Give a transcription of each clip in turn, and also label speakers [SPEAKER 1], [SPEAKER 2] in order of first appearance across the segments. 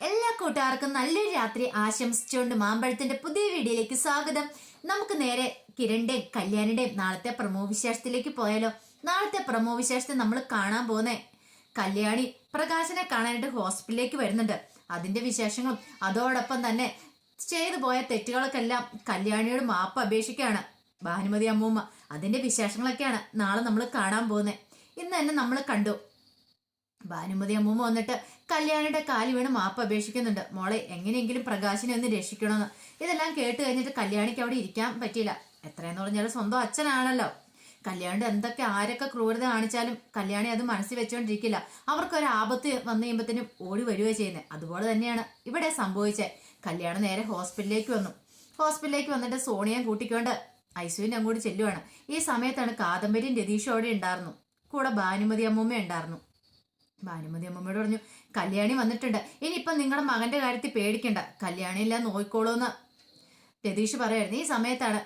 [SPEAKER 1] എല്ലാ കൂട്ടുകാർക്കും നല്ലൊരു രാത്രി ആശംസിച്ചുകൊണ്ട് മാമ്പഴത്തിന്റെ പുതിയ വീഡിയോയിലേക്ക് സ്വാഗതം. നമുക്ക് നേരെ കിരണിന്റെയും കല്യാണിന്റെയും നാളത്തെ പ്രമോ വിശേഷത്തിലേക്ക് പോയാലോ? നാളത്തെ പ്രമോ വിശേഷത്തെ നമ്മൾ കാണാൻ പോകുന്നേ കല്യാണി പ്രകാശനെ കാണാനായിട്ട് ഹോസ്പിറ്റലിലേക്ക് വരുന്നുണ്ട്. അതിന്റെ വിശേഷങ്ങളും അതോടൊപ്പം തന്നെ ചെയ്തു പോയ തെറ്റുകൾക്കെല്ലാം കല്യാണിയോട് മാപ്പ് അപേക്ഷിക്കുകയാണ്. ഭാനുമതി അമ്മൂമ്മ അതിന്റെ വിശേഷങ്ങളൊക്കെയാണ് നാളെ നമ്മൾ കാണാൻ പോകുന്നത് ഇന്ന് തന്നെ നമ്മൾ കണ്ടു. ഭാനുമതി അമ്മൂമ്മ വന്നിട്ട് കല്യാണിയുടെ കാലി വീണ് മാപ്പ് അപേക്ഷിക്കുന്നുണ്ട്. മോളെ എങ്ങനെയെങ്കിലും പ്രകാശിനെ ഒന്ന് രക്ഷിക്കണമെന്ന് ഇതെല്ലാം കേട്ട് കഴിഞ്ഞിട്ട് കല്യാണിക്ക് അവിടെ ഇരിക്കാൻ പറ്റിയില്ല. എത്രയെന്ന് പറഞ്ഞാൽ സ്വന്തം അച്ഛനാണല്ലോ. കല്യാണിയുടെ എന്തൊക്കെ ആരൊക്കെ ക്രൂരത കാണിച്ചാലും കല്യാണി അത് മനസ്സിൽ വെച്ചുകൊണ്ടിരിക്കില്ല അവർക്കൊരു ആപത്ത് വന്നു കഴിയുമ്പോഴത്തേനും ഓടി വരികയോ ചെയ്യുന്നത് അതുപോലെ തന്നെയാണ് ഇവിടെ സംഭവിച്ചത് കല്യാണം നേരെ ഹോസ്പിറ്റലിലേക്ക് വന്നു. ഹോസ്പിറ്റലിലേക്ക് വന്നിട്ട് സോണിയെ കൂട്ടിക്കൊണ്ട് ഐസുവിന്റെ അങ്ങോട്ട് ചെല്ലുവാണ്. ഈ സമയത്താണ് കാദംബരിയും രതീഷും അവിടെ ഉണ്ടായിരുന്നു. കൂടെ ഭാനുമതി അമ്മൂമ്മ ഉണ്ടായിരുന്നു. ഭാനുമതി അമ്മമ്മയോട് പറഞ്ഞു കല്യാണി വന്നിട്ടുണ്ട്. ഇനിയിപ്പം നിങ്ങളുടെ മകന്റെ കാര്യത്തിൽ പേടിക്കണ്ട. കല്യാണി ഇല്ല നോയിക്കോളൂന്ന് രതീഷ് പറയായിരുന്നു ഈ സമയത്താണ്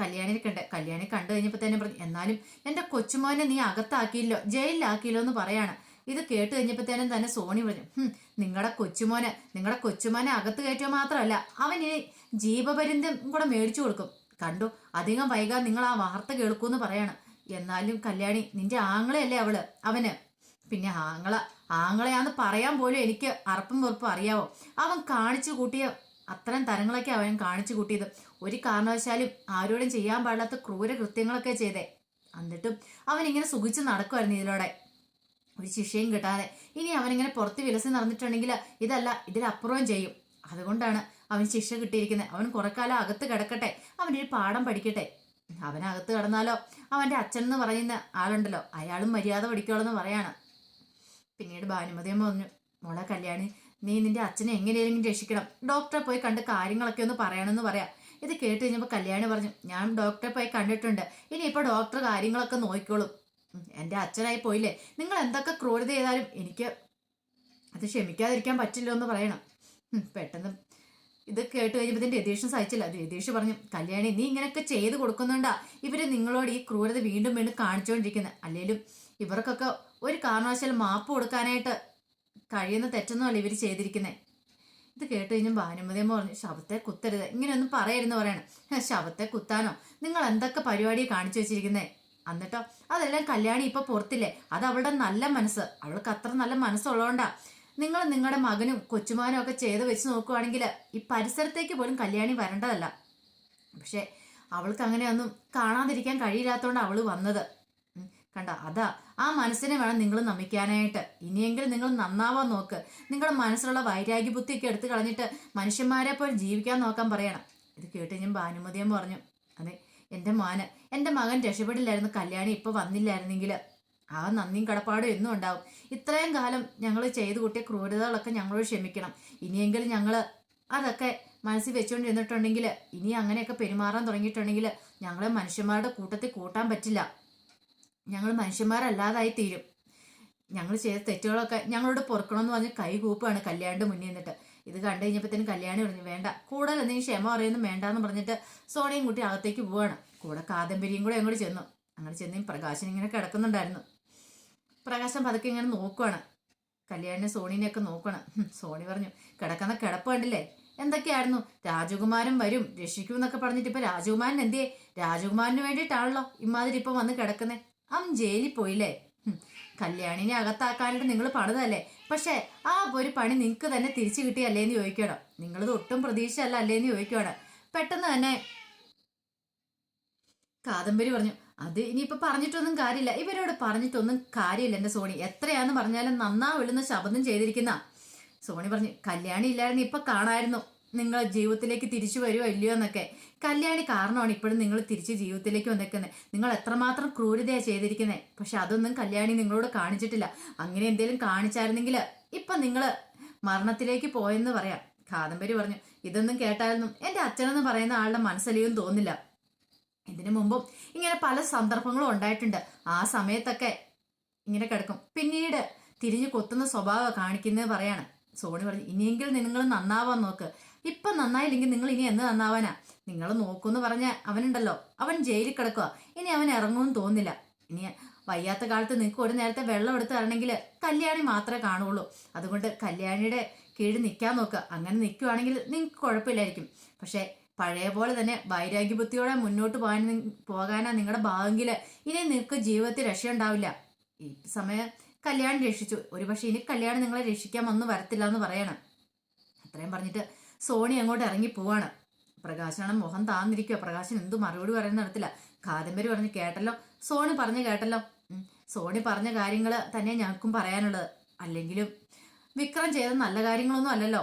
[SPEAKER 1] കല്യാണിനെ കണ്ട് കല്യാണി കണ്ടു കഴിഞ്ഞപ്പോൾ തന്നെ പറഞ്ഞു എന്നാലും എന്റെ കൊച്ചുമോനെ നീ അകത്താക്കിയില്ലോ ജയിലിലാക്കിയില്ലോ എന്ന് പറയാണ്. ഇത് കേട്ട് കഴിഞ്ഞപ്പോൾ തന്നെ തന്നെ സോണി പറഞ്ഞു നിങ്ങളുടെ കൊച്ചുമോനെ നിങ്ങളുടെ കൊച്ചുമോനെ അകത്ത് കയറ്റുക മാത്രമല്ല അവൻ ഇനി ജീവപര്യന്തം കൂടെ മേടിച്ചു കൊടുക്കും. കണ്ടു അധികം വൈകാൻ നിങ്ങൾ ആ വാർത്ത കേൾക്കൂന്ന് പറയാണ്. എന്നാലും കല്യാണി നിന്റെ ആങ്ങളെയല്ലേ അവൾ? അവന് പിന്നെ ആങ്ങള ആങ്ങളയാന്ന് പറയാൻ പോലും എനിക്ക് അറപ്പും വെറുപ്പും അറിയാവോ? അവൻ കാണിച്ചു കൂട്ടിയ അത്തരം തരങ്ങളൊക്കെ അവൻ കാണിച്ചു കൂട്ടിയത്. ഒരു കാരണവശാലും ആരോടും ചെയ്യാൻ പാടില്ലാത്ത ക്രൂര കൃത്യങ്ങളൊക്കെ ചെയ്തേ. എന്നിട്ടും അവൻ ഇങ്ങനെ സുഖിച്ച് നടക്കുമായിരുന്നു ഇതിലൂടെ. ഒരു ശിക്ഷയും കിട്ടാതെ. ഇനി അവനിങ്ങനെ പുറത്ത് വിലസി നടന്നിട്ടുണ്ടെങ്കിൽ ഇതല്ല ഇതിലപ്പുറവും ചെയ്യും. അതുകൊണ്ടാണ് അവൻ ശിക്ഷ കിട്ടിയിരിക്കുന്നത്. അവൻ കുറെ കാലം അകത്ത് കിടക്കട്ടെ. അവന്റെ ഒരു പാഠം പഠിക്കട്ടെ. അവനകത്ത് കിടന്നാലോ? അവന്റെ അച്ഛൻ എന്ന് പറയുന്ന ആളുണ്ടല്ലോ. അയാളും മര്യാദ പഠിക്കോളെന്ന് പറയാണ്. പിന്നീട് ഭാനുമതിയും പറഞ്ഞു മോളെ കല്യാണി നീ നിന്റെ അച്ഛനെ എങ്ങനെയെങ്കിലും രക്ഷിക്കണം. ഡോക്ടറെ പോയി കണ്ട് കാര്യങ്ങളൊക്കെ ഒന്ന് പറയണമെന്ന് പറയാം. ഇത് കേട്ട് കഴിഞ്ഞപ്പോൾ കല്യാണി പറഞ്ഞു ഞാൻ ഡോക്ടറെ പോയി കണ്ടിട്ടുണ്ട്. ഇനി ഇനിയിപ്പോൾ ഡോക്ടർ കാര്യങ്ങളൊക്കെ നോക്കിക്കോളും. എന്റെ അച്ഛനായി പോയില്ലേ. നിങ്ങൾ എന്തൊക്കെ ക്രൂരത ചെയ്താലും എനിക്ക് അത് ക്ഷമിക്കാതിരിക്കാൻ പറ്റില്ല എന്ന് പറയണം. പെട്ടെന്ന് ഇത് കേട്ട് കഴിഞ്ഞപ്പോൾ രതീഷും സഹിച്ചില്ല. രതീഷ് പറഞ്ഞു കല്യാണി നീ ഇങ്ങനെയൊക്കെ ചെയ്ത് കൊടുക്കുന്നുണ്ടാ. ഇവർ നിങ്ങളോട് ഈ ക്രൂരത വീണ്ടും വീണ്ടും കാണിച്ചുകൊണ്ടിരിക്കുന്നത് അല്ലെങ്കിലും ഇവർക്കൊക്കെ ഒരു കാരണവശാലും മാപ്പ് കൊടുക്കാനായിട്ട് കഴിയുന്ന തെറ്റൊന്നുമല്ല ഇവർ ചെയ്തിരിക്കുന്നത് ഇത് കേട്ട് കഴിഞ്ഞാൽ ഭാനുമതിയമ്മ പറഞ്ഞു ശവത്തെ കുത്തരുത്. ഇങ്ങനെയൊന്നും പറയരുന്ന് പറയണം. "ഹെ, ശവത്തെ കുത്താനോ? നിങ്ങൾ എന്തൊക്കെ പരിപാടി കാണിച്ചു വെച്ചിരിക്കുന്നേ? എന്നിട്ടോ അതെല്ലാം കല്യാണി ഇപ്പൊ പുറത്തില്ലേ? അത് അവളുടെ നല്ല മനസ്സ്. അവൾക്ക് അത്ര നല്ല മനസ്സുള്ളതുകൊണ്ടാ നിങ്ങൾ നിങ്ങളുടെ മകനും കൊച്ചുമാനും ഒക്കെ ചെയ്ത് വെച്ച് നോക്കുവാണെങ്കിൽ ഈ പരിസരത്തേക്ക് പോലും കല്യാണി വരേണ്ടതല്ല. പക്ഷെ അവൾക്ക് അങ്ങനെയൊന്നും കാണാതിരിക്കാൻ കഴിയില്ലാത്തതുകൊണ്ട് അവൾ വന്നത്. കണ്ട? അതാ ആ മനസ്സിനെ വേണം നിങ്ങൾ നമിക്കാനായിട്ട്. ഇനിയെങ്കിലും നിങ്ങൾ നന്നാവാൻ നോക്ക്. നിങ്ങളുടെ മനസ്സിലുള്ള വൈരാഗ്യ ബുദ്ധിയൊക്കെ എടുത്തു കളഞ്ഞിട്ട് മനുഷ്യന്മാരെ പോലെ ജീവിക്കാൻ നോക്കാൻ പറയണം. ഇത് കേട്ട് ഞാൻ ഭാനുമതിയും പറഞ്ഞു അതെ എന്റെ മോന് എന്റെ മകൻ രക്ഷപ്പെടില്ലായിരുന്നു കല്യാണി ഇപ്പൊ വന്നില്ലായിരുന്നെങ്കിൽ. ആ നന്ദിയും കടപ്പാടും എന്നും ഉണ്ടാവും. ഇത്രയും കാലം ഞങ്ങൾ ചെയ്തു കൂട്ടിയ ക്രൂരതകളൊക്കെ ഞങ്ങളോട് ക്ഷമിക്കണം. ഇനിയെങ്കിലും ഞങ്ങൾ അതൊക്കെ മനസ്സിൽ വെച്ചുകൊണ്ടിരുന്നിട്ടുണ്ടെങ്കിൽ ഇനി അങ്ങനെയൊക്കെ പെരുമാറാൻ തുടങ്ങിയിട്ടുണ്ടെങ്കിൽ ഞങ്ങളെ മനുഷ്യന്മാരുടെ കൂട്ടത്തിൽ കൂട്ടാൻ പറ്റില്ല. ഞങ്ങൾ മനുഷ്യന്മാരല്ലാതായി തീരും. ഞങ്ങൾ ചെയ്ത തെറ്റുകളൊക്കെ ഞങ്ങളോട് പൊറുക്കണമെന്ന് പറഞ്ഞ് കൈ കൂപ്പാണ് കല്യാണിന്റെ മുന്നിൽ നിന്നിട്ട്. ഇത് കണ്ടു കഴിഞ്ഞപ്പോഴത്തേനും കല്യാണി പറഞ്ഞു വേണ്ട. കൂടുതൽ എന്തെങ്കിലും ക്ഷമ പറയുന്നു വേണ്ടാന്ന് പറഞ്ഞിട്ട് സോണിയും കുട്ടി അകത്തേക്ക് പോവാണ് കൂടെ കാദംബരിയും കൂടെ അങ്ങോട്ട് ചെന്നു. അങ്ങനെ ചെന്ന് പ്രകാശൻ ഇങ്ങനെ കിടക്കുന്നുണ്ടായിരുന്നു. പ്രകാശൻ പതുക്കെ ഇങ്ങനെ നോക്കുവാണ്. കല്യാണിനെ സോണീനെയൊക്കെ നോക്കണം സോണി പറഞ്ഞു കിടക്കുന്ന കിടപ്പ് കണ്ടില്ലേ? എന്തൊക്കെയായിരുന്നു? രാജകുമാരൻ വരും. രക്ഷിക്കും എന്നൊക്കെ പറഞ്ഞിട്ട് ഇപ്പൊ രാജകുമാരൻ എന്തേ രാജകുമാരന് വേണ്ടിയിട്ടാണല്ലോ ഇമാതിരി ഇപ്പൊ വന്ന് കിടക്കുന്നേ. അവൻ ജയിലിൽ പോയില്ലേ? കല്യാണിനെ അകത്താക്കാനായിട്ട് നിങ്ങൾ പണിതല്ലേ പക്ഷേ ആ ഒരു പണി നിങ്ങൾക്ക് തന്നെ തിരിച്ചു കിട്ടിയല്ലേന്ന് ചോദിക്കണം. നിങ്ങളത് ഒട്ടും പ്രതീക്ഷയല്ല അല്ലേന്ന് ചോദിക്കുവാണ്. പെട്ടെന്ന് തന്നെ കാദംബരി പറഞ്ഞു അത് ഇനിയിപ്പോൾ പറഞ്ഞിട്ടൊന്നും കാര്യമില്ല. ഇവരോട് പറഞ്ഞിട്ടൊന്നും കാര്യമില്ല എന്റെ സോണി. എത്രയാന്ന് പറഞ്ഞാലും നന്നാ വിളുന്ന ശബ്ദം ചെയ്തിരിക്കുന്ന. സോണി പറഞ്ഞു കല്യാണി ഇല്ലായിരുന്നു ഇപ്പൊ കാണായിരുന്നു. നിങ്ങൾ ജീവിതത്തിലേക്ക് തിരിച്ചു വരുമോ ഇല്ലയോ എന്നൊക്കെ. കല്യാണി കാരണമാണ് ഇപ്പോഴും നിങ്ങൾ തിരിച്ച് ജീവിതത്തിലേക്ക് വന്നേക്കുന്നത് നിങ്ങൾ എത്രമാത്രം ക്രൂരതയാണ് ചെയ്തിരിക്കുന്നത്. പക്ഷെ അതൊന്നും കല്യാണി നിങ്ങളോട് കാണിച്ചിട്ടില്ല. അങ്ങനെ എന്തെങ്കിലും കാണിച്ചായിരുന്നെങ്കിൽ ഇപ്പം നിങ്ങൾ മരണത്തിലേക്ക് പോയെന്ന് പറയാം. കാദംബരി പറഞ്ഞു ഇതൊന്നും കേട്ടായിരുന്നു എന്റെ അച്ഛനെന്ന് പറയുന്ന ആളുടെ മനസ്സിലെയും തോന്നില്ല. ഇതിനു മുമ്പും ഇങ്ങനെ പല സന്ദർഭങ്ങളും ഉണ്ടായിട്ടുണ്ട്. ആ സമയത്തൊക്കെ ഇങ്ങനെ കിടക്കും. പിന്നീട് തിരിഞ്ഞു കൊത്തുന്ന സ്വഭാവം കാണിക്കുന്നത് പറയാണ്. സോണി പറഞ്ഞു ഇനിയെങ്കിലും നിങ്ങൾ നന്നാവാൻ നോക്ക്. ഇപ്പൊ നന്നായില്ലെങ്കിൽ നിങ്ങൾ ഇനി എന്ന് നന്നാവാനാ? നിങ്ങൾ നോക്കൂന്ന് പറഞ്ഞ അവനുണ്ടല്ലോ. അവൻ ജയിലിൽ കിടക്കുക ഇനി അവൻ ഇറങ്ങുമെന്ന് തോന്നില്ല ഇനി വയ്യാത്ത കാലത്ത് നിങ്ങൾക്ക് ഒരു നേരത്തെ വെള്ളം എടുത്ത് തരണമെങ്കിൽ കല്യാണി മാത്രമേ കാണുള്ളൂ. അതുകൊണ്ട് കല്യാണിയുടെ കീഴിൽ നിൽക്കാൻ നോക്കുക അങ്ങനെ നിൽക്കുവാണെങ്കിൽ നിങ്ങൾക്ക് കുഴപ്പമില്ലായിരിക്കും. പക്ഷേ പഴയ പോലെ തന്നെ വൈരാഗ്യബുദ്ധിയോടെ മുന്നോട്ട് പോകാൻ പോകാനാ നിങ്ങളുടെ ഭാഗമെങ്കിൽ ഇനി നിങ്ങൾക്ക് ജീവിതത്തിൽ രക്ഷയുണ്ടാവില്ല. ഈ സമയം കല്യാണം രക്ഷിച്ചു. ഒരുപക്ഷെ ഇനി കല്യാണം നിങ്ങളെ രക്ഷിക്കാൻ ഒന്നും വരത്തില്ല എന്ന് പറയണം. അത്രയും പറഞ്ഞിട്ട് സോണി അങ്ങോട്ട് ഇറങ്ങി പോവാണ്. പ്രകാശനാണ് മുഖം താന്നിരിക്കുക പ്രകാശൻ എന്തു മറുപടി പറയുന്ന നടത്തില്ല. കാദംബരി പറഞ്ഞ് കേട്ടല്ലോ. സോണി പറഞ്ഞു കേട്ടല്ലോ. സോണി പറഞ്ഞ കാര്യങ്ങൾ തന്നെ ഞങ്ങൾക്കും പറയാനുള്ളത്. അല്ലെങ്കിലും വിക്രം ചെയ്ത നല്ല കാര്യങ്ങളൊന്നും അല്ലല്ലോ.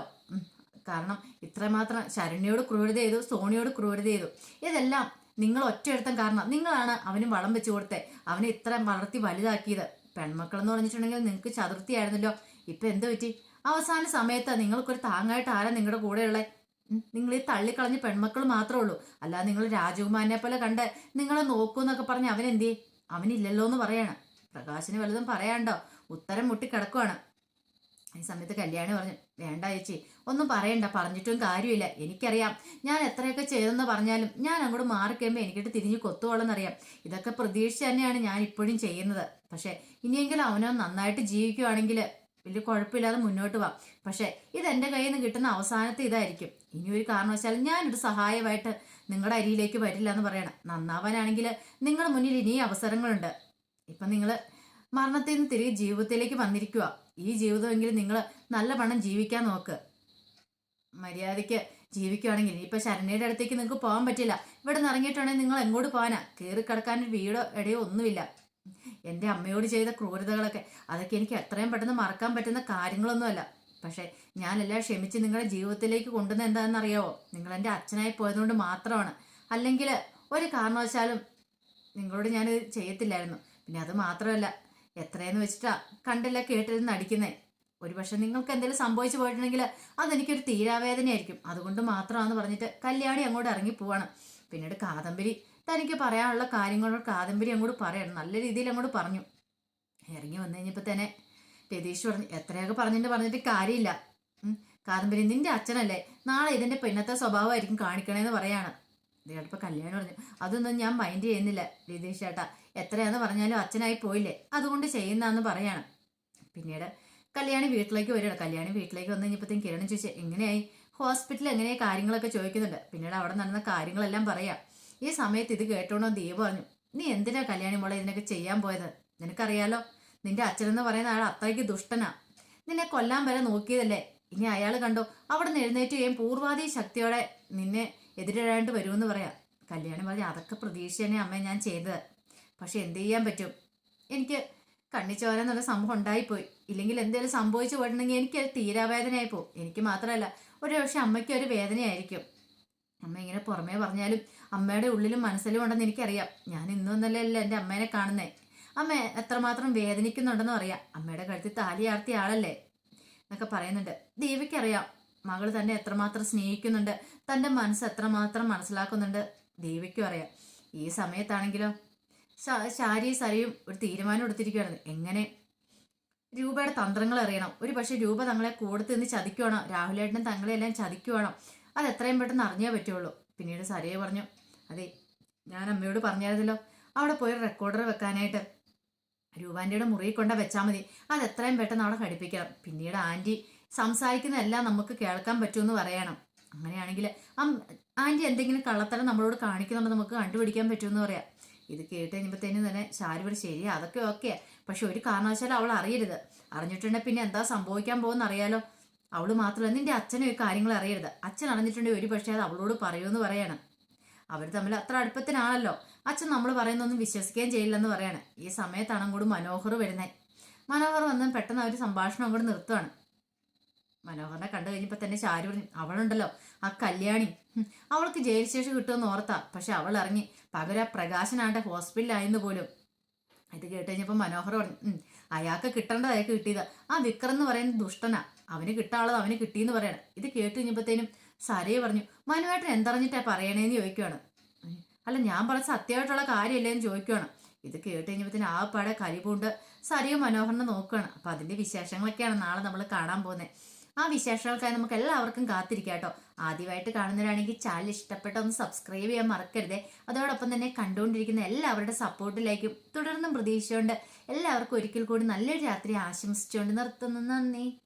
[SPEAKER 1] കാരണം ഇത്രമാത്രം ശരണ്യോട് ക്രൂരത ചെയ്തു സോണിയോട് ക്രൂരത ചെയ്തു. ഇതെല്ലാം നിങ്ങൾ ഒറ്റയെടുത്തം കാരണം നിങ്ങളാണ് അവന് വളം വെച്ചു കൊടുത്തത് അവനെ ഇത്ര വളർത്തി വലുതാക്കിയത്. പെൺമക്കൾ എന്ന് പറഞ്ഞിട്ടുണ്ടെങ്കിൽ നിങ്ങൾക്ക് ചതുർത്ഥിയായിരുന്നല്ലോ. ഇപ്പൊ എന്ത് പറ്റി? അവസാന സമയത്ത് നിങ്ങൾക്കൊരു താങ്ങായിട്ട് ആരാ നിങ്ങളുടെ കൂടെയുള്ളത് നിങ്ങൾ ഈ തള്ളിക്കളഞ്ഞ പെൺമക്കൾ മാത്രമേ ഉള്ളൂ. അല്ലാതെ നിങ്ങൾ രാജകുമാരനെ പോലെ കണ്ട് നിങ്ങളെ നോക്കൂന്നൊക്കെ പറഞ്ഞ് അവൻ ചെയ്യും അവനില്ലല്ലോ എന്ന് പറയാണ്. പ്രകാശിന് വലുതും പറയാണ്ടോ? ഉത്തരം മുട്ടി കിടക്കുവാണ് ഈ സമയത്ത് കല്യാണി പറഞ്ഞു വേണ്ട ചേച്ചി ഒന്നും പറയണ്ട പറഞ്ഞിട്ടും കാര്യമില്ല. എനിക്കറിയാം ഞാൻ എത്രയൊക്കെ ചെയ്തെന്ന് പറഞ്ഞാലും ഞാൻ അങ്ങോട്ട് മാറിക്കഴിയുമ്പോൾ എനിക്കിട്ട് തിരിഞ്ഞ് കൊത്തുവോളെന്നറിയാം. ഇതൊക്കെ പ്രതീക്ഷിച്ച് തന്നെയാണ് ഞാൻ ഇപ്പോഴും ചെയ്യുന്നത്. പക്ഷേ ഇനിയെങ്കിലും അവനോ നന്നായിട്ട് ജീവിക്കുവാണെങ്കിൽ വലിയ കുഴപ്പമില്ലാതെ മുന്നോട്ട് പോവാം പക്ഷേ ഇത് എന്റെ കയ്യിൽ നിന്ന് കിട്ടുന്ന അവസാനത്തെ ഇതായിരിക്കും. ഇനി ഒരു കാരണവശാലും ഞാനൊരു സഹായമായിട്ട് നിങ്ങളുടെ അരിയിലേക്ക് വരില്ല എന്ന് പറയണം. നന്നാവാനാണെങ്കിൽ നിങ്ങളുടെ മുന്നിൽ ഇനിയും അവസരങ്ങളുണ്ട്. ഇപ്പം നിങ്ങൾ മരണത്തിൽ നിന്ന് തിരികെ ജീവിതത്തിലേക്ക് വന്നിരിക്കുക ഈ ജീവിതമെങ്കിലും നിങ്ങൾ നല്ല പണം ജീവിക്കാൻ നോക്ക്. മര്യാദയ്ക്ക് ജീവിക്കുകയാണെങ്കിൽ ഇപ്പൊ ശരണയുടെ അടുത്തേക്ക് നിങ്ങൾക്ക് പോകാൻ പറ്റില്ല. ഇവിടെ നിന്ന് ഇറങ്ങിയിട്ടുണ്ടെങ്കിൽ നിങ്ങൾ എങ്ങോട്ട് പോകാനാ? കയറി കിടക്കാൻ വീടോ ഇടയോ ഒന്നുമില്ല. എന്റെ അമ്മയോട് ചെയ്ത ക്രൂരതകളൊക്കെ അതൊക്കെ എനിക്ക് എത്രയും പെട്ടെന്ന് മറക്കാൻ പറ്റുന്ന കാര്യങ്ങളൊന്നുമല്ല. പക്ഷേ ഞാനെല്ലാം ക്ഷമിച്ച് നിങ്ങളുടെ ജീവിതത്തിലേക്ക് കൊണ്ടുവന്ന എന്താണെന്നറിയാവോ? നിങ്ങൾ എന്റെ അച്ഛനായി പോയതുകൊണ്ട് മാത്രമാണ്. അല്ലെങ്കിൽ ഒരു കാരണവശാലും നിങ്ങളോട് ഞാൻ ചെയ്യത്തില്ലായിരുന്നു. പിന്നെ അത് മാത്രമല്ല എത്രയെന്ന് വെച്ചിട്ടാ കണ്ടില്ല കേട്ടിരുന്ന് അടിക്കുന്നേ? ഒരുപക്ഷെ നിങ്ങൾക്ക് എന്തെങ്കിലും സംഭവിച്ചു പോയിട്ടുണ്ടെങ്കിൽ അതെനിക്കൊരു തീരാവേദനയായിരിക്കും. അതുകൊണ്ട് മാത്രമാണെന്ന് പറഞ്ഞിട്ട് കല്യാണി അങ്ങോട്ട് ഇറങ്ങി പോവാണ്. പിന്നീട് കാദംബരി തനിക്ക് പറയാനുള്ള കാര്യങ്ങളോട് കാദംബരി അങ്ങോട്ട് പറയണം. നല്ല രീതിയിൽ അങ്ങോട്ട് പറഞ്ഞു. ഇറങ്ങി വന്നു കഴിഞ്ഞപ്പോൾ തന്നെ രതീഷ് പറഞ്ഞു എത്രയൊക്കെ പറഞ്ഞിട്ട് പറഞ്ഞിട്ട് കാര്യമില്ല. കാദംബരി നിന്റെ അച്ഛനല്ലേ? നാളെ ഇതിന്റെ പിന്നത്തെ സ്വഭാവമായിരിക്കും കാണിക്കണേന്ന് പറയാണ്. ഇത് കേട്ടപ്പോൾ കല്യാണം പറഞ്ഞു അതൊന്നും ഞാൻ മൈൻഡ് ചെയ്യുന്നില്ല രതീഷ് ചേട്ടാ. എത്രയാന്ന് പറഞ്ഞാലും അച്ഛനായി പോയില്ലേ? അതുകൊണ്ട് ചെയ്യുന്നതെന്ന് പറയാണ്. പിന്നീട് കല്യാണി വീട്ടിലേക്ക് വരികയാണ്. കല്യാണി വീട്ടിലേക്ക് വന്നു കഴിഞ്ഞപ്പോഴത്തേക്കും കിരണം ചോദിച്ചു എങ്ങനെയായി? ഹോസ്പിറ്റലിൽ എങ്ങനെയായി കാര്യങ്ങളൊക്കെ ചോദിക്കുന്നുണ്ട്? പിന്നീട് അവിടെ നടന്ന കാര്യങ്ങളെല്ലാം പറയാം. ഈ സമയത്ത് ഇത് കേട്ടോണോ ദീപ പറഞ്ഞു നീ എന്തിനാ കല്യാണി മോളെ ഇതിനൊക്കെ ചെയ്യാൻ പോയത്? നിനക്കറിയാലോ നിന്റെ അച്ഛനെന്ന് പറയുന്ന ആൾ അത്രയ്ക്ക് ദുഷ്ടനാ. നിന്നെ കൊല്ലാൻ വരെ നോക്കിയതല്ലേ? ഇനി അയാൾ കണ്ടോ അവിടെ നിന്ന് എഴുന്നേറ്റ് ചെയ്യാൻ പൂർവാധി ശക്തിയോടെ നിന്നെ എതിരിടാണ്ട് വരുമെന്ന് പറയാം. കല്യാണി പറഞ്ഞു അതൊക്കെ പ്രതീക്ഷ തന്നെ അമ്മ ഞാൻ ചെയ്തത്. പക്ഷെ എന്ത് ചെയ്യാൻ പറ്റും? എനിക്ക് കണ്ണിച്ചോര എന്നുള്ള സംഭവം ഉണ്ടായിപ്പോയി. ഇല്ലെങ്കിൽ എന്തെങ്കിലും സംഭവിച്ചു പോയിട്ടുണ്ടെങ്കിൽ എനിക്ക് തീരാവേദനയായി പോകും. എനിക്ക് മാത്രമല്ല ഒരു പക്ഷെ അമ്മയ്ക്ക് ഒരു വേദനയായിരിക്കും. അമ്മ ഇങ്ങനെ പുറമേ പറഞ്ഞാലും അമ്മയുടെ ഉള്ളിലും മനസ്സിലും ഉണ്ടെന്ന് എനിക്കറിയാം. ഞാൻ ഇന്നും ഇന്നലെയല്ല എന്റെ അമ്മേനെ കാണുന്നേ? അമ്മ എത്രമാത്രം വേദനിക്കുന്നുണ്ടെന്നും അറിയാം. അമ്മയുടെ കഴുത്തിൽ താലിയാർത്തിയ ആളല്ലേ? എന്നൊക്കെ പറയുന്നുണ്ട്. ദേവിക്കറിയാം. മകൾ തന്നെ എത്രമാത്രം സ്നേഹിക്കുന്നുണ്ട്. തന്റെ മനസ്സ് എത്രമാത്രം മനസ്സിലാക്കുന്നുണ്ട്. ദേവിക്കും അറിയാം. ഈ സമയത്താണെങ്കിലോ? ശാരിയും ശാരി സരയും ഒരു തീരുമാനം എടുത്തിരിക്കുകയാണ് എങ്ങനെ? രൂപയുടെ തന്ത്രങ്ങൾ അറിയണം. ഒരു പക്ഷേ രൂപ തങ്ങളെ കൂടുതൽ നിന്ന് ചതിക്കുവാണോ? തങ്ങളെ എല്ലാം ചതിക്കുവാണോ? അത് എത്രയും പെട്ടെന്ന് അറിഞ്ഞേ പറ്റുള്ളൂ. പിന്നീട് സരയെ പറഞ്ഞു അതെ ഞാൻ അമ്മയോട് പറഞ്ഞായിരുന്നല്ലോ അവിടെ പോയി റെക്കോർഡർ വെക്കാനായിട്ട്. രൂപാന്റെയുടെ മുറിയിൽ കൊണ്ട വെച്ചാൽ മതി. അത് എത്രയും പെട്ടെന്ന് അവിടെ ഘടിപ്പിക്കണം. പിന്നീട് ആന്റി സംസാരിക്കുന്നതെല്ലാം നമുക്ക് കേൾക്കാൻ പറ്റുമെന്ന് പറയണം. അങ്ങനെയാണെങ്കിൽ ആന്റി എന്തെങ്കിലും കള്ളത്തരം നമ്മളോട് കാണിക്കുന്നുണ്ടോ നമുക്ക് കണ്ടുപിടിക്കാൻ പറ്റുമെന്ന് പറയാം. ഇത് കേട്ട് കഴിഞ്ഞപ്പോഴത്തേനും തന്നെ ശാരി ഒരു ശരി അതൊക്കെ ഓക്കെ പക്ഷെ ഒരു കാരണവശാലും അവൾ അറിയരുത്. അറിഞ്ഞിട്ടുണ്ടെങ്കിൽ പിന്നെ എന്താ സംഭവിക്കാൻ പോകുന്ന അറിയാലോ. അവൾ മാത്രമല്ല നിന്റെ അച്ഛനും ഈ കാര്യങ്ങൾ അറിയരുത്. അച്ഛൻ അറിഞ്ഞിട്ടുണ്ടെങ്കിൽ ഒരു പക്ഷേ അത് അവളോട് പറയുമെന്ന് പറയണം. അവർ തമ്മിൽ അത്ര അടുപ്പത്തിനാണല്ലോ. അച്ഛൻ നമ്മൾ പറയുന്നൊന്നും വിശ്വസിക്കുകയും ചെയ്യില്ലെന്ന് പറയാണ്. ഈ സമയത്താണ് അങ്ങോട്ട് മനോഹർ വരുന്നത് മനോഹർ വന്ന് പെട്ടെന്ന് അവർ സംഭാഷണം അങ്ങോട്ട് നിർത്തുവാണ്. മനോഹറിനെ കണ്ടു കഴിഞ്ഞപ്പോൾ തന്നെ ശാരി പറഞ്ഞു അവളുണ്ടല്ലോ ആ കല്യാണി. അവൾക്ക് ജയിൽ ശേഷം കിട്ടുമെന്ന് ഓർത്താ. പക്ഷെ അവൾ ഇറങ്ങി. പകരം പ്രകാശനാണ്ട് ഹോസ്പിറ്റലായെന്ന് പോലും. ഇത് കേട്ട് കഴിഞ്ഞപ്പോൾ മനോഹർ പറഞ്ഞു "ഉം, അയാൾക്ക് കിട്ടേണ്ടതായൊക്കെ കിട്ടിയത്. ആ വിക്രം എന്ന് പറയുന്നത് ദുഷ്ടനാ. അവന് കിട്ടാനുള്ളത് അവന് കിട്ടിയെന്ന് പറയണം. ഇത് കേട്ട് കഴിഞ്ഞപ്പോഴത്തേനും സരയെ പറഞ്ഞു മനുവേട്ടൻ എന്തറിഞ്ഞിട്ടാ പറയണേന്ന് ചോദിക്കുവാണ്. അല്ല ഞാൻ പറഞ്ഞ സത്യമായിട്ടുള്ള കാര്യമല്ലേ? എന്ന് ചോദിക്കുവാണ്. ഇത് കേട്ട് കഴിഞ്ഞപ്പോഴത്തേനും ആ പാടെ കരിപൂണ്ട് സരയും മനോഹരനെ നോക്കുകയാണ് അപ്പൊ അതിന്റെ വിശേഷങ്ങളൊക്കെയാണ് നാളെ നമ്മൾ കാണാൻ പോകുന്നത് ആ വിശേഷങ്ങൾക്കായി നമുക്ക് എല്ലാവർക്കും കാത്തിരിക്കാം കേട്ടോ. ആദ്യമായിട്ട് കാണുന്നവരാണെങ്കിൽ ചാനൽ ഇഷ്ടപ്പെട്ട ഒന്ന് സബ്സ്ക്രൈബ് ചെയ്യാൻ മറക്കരുതേ. അതോടൊപ്പം തന്നെ കണ്ടുകൊണ്ടിരിക്കുന്ന എല്ലാവരുടെ സപ്പോർട്ടിലേക്കും തുടർന്നും പ്രതീക്ഷിച്ചുകൊണ്ട് എല്ലാവർക്കും ഒരിക്കൽ കൂടി നല്ലൊരു രാത്രി ആശംസിച്ചുകൊണ്ട് നിർത്തുന്നു. നന്ദി.